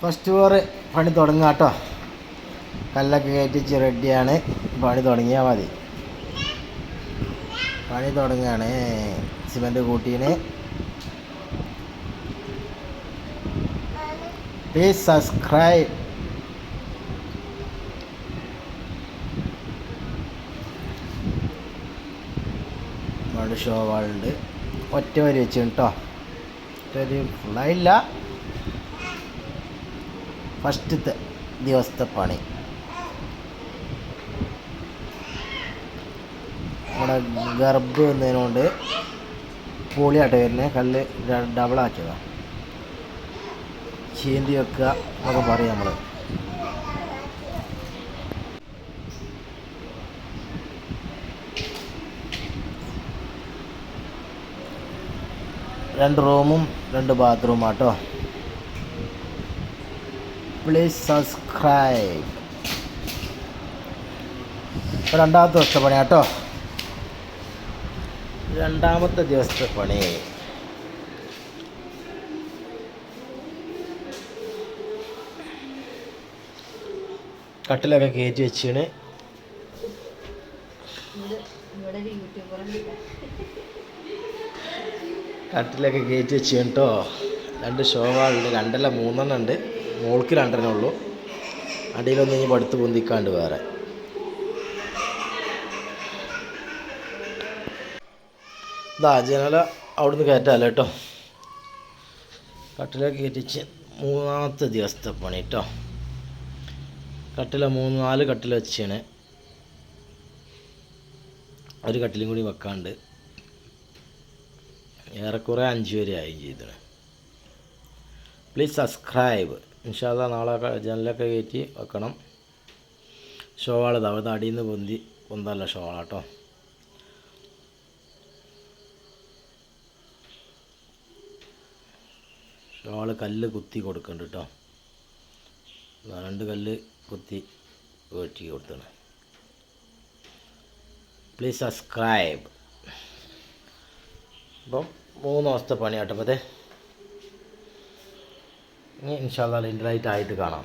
First floor പണി തുടങ്ങാം കേട്ടോ. കല്ലൊക്കെ കയറ്റിച്ച് റെഡിയാണ് പണി തുടങ്ങിയാൽ മതി. പണി തുടങ്ങുകയാണ് സിമെന്റ് കൂട്ടീന്. പ്ലീസ് സബ്സ്ക്രൈബ് ഷോ വാളുണ്ട് ഒറ്റ വരി വെച്ചിട്ടോ ഒറ്റ വരി ഫുള്ളായില്ല ഫസ്റ്റത്തെ ദിവസത്തെ പണി. നമ്മുടെ ഗർബ് എന്നതിനോണ്ട് പൂളിയാട്ട് വരുന്നത് കല്ല് ഡബിൾ ആക്കിയതാണ് ചീന്തി വെക്കുക എന്നൊക്കെ പറയും നമ്മൾ രണ്ട് റൂമും രണ്ട് ബാത്റൂം ആട്ടോ പ്ലീസ് സബ്സ്ക്രൈബ്. രണ്ടാമത്തെ ദിവസത്തെ പണി കേട്ടോ രണ്ടാമത്തെ ദിവസത്തെ പണി. കട്ടിലൊക്കെ കയറ്റി വെച്ചാണ്. കട്ടിലൊക്കെ കയറ്റി വെച്ച് കേട്ടോ രണ്ട് ഷോകളുണ്ട് രണ്ടല്ല മൂന്നെണ്ണം ഉണ്ട്. മോൾക്ക് രണ്ടെണ്ണേ ഉള്ളൂ. അടിയിലൊന്നും ഇനി പടുത്ത് പൊന്തിക്കാണ്ട് വേറെ. ഇതാ ജനല അവിടുന്ന് കയറ്റാമല്ലോ കേട്ടോ. കട്ടിലേക്ക് കയറ്റിച്ച് മൂന്നാമത്തെ ദിവസത്തെ പണി കേട്ടോ. കട്ടില മൂന്ന് നാല് കട്ടില വെച്ചാണ്. ഒരു കട്ടിലും കൂടി വെക്കാണ്ട് ഏറെക്കുറെ അഞ്ച് വരെ ആയി ചെയ്തത് പ്ലീസ് സബ്സ്ക്രൈബ് ഇൻഷാല്ല നാളെ ജനലൊക്കെ കയറ്റി വെക്കണം. ഷോവാൾ തവത് അടിയിൽ നിന്ന് പൊന്തി പൊന്തല്ല ഷോവാള കേട്ടോ ഷോവാൾ കല്ല് കുത്തി കൊടുക്കുന്നുണ്ട് കേട്ടോ രണ്ട് കല്ല് കുത്തി വെട്ടി കൊടുത്താണ്. പ്ലീസ് സബ്സ്ക്രൈബ് അപ്പം മൂന്ന് ദിവസത്തെ പണിയാട്ടപ്പത്തെ. ഇനി ഇൻഷാല്ല ലിൻഡറായിട്ട് ആയിട്ട് കാണാം.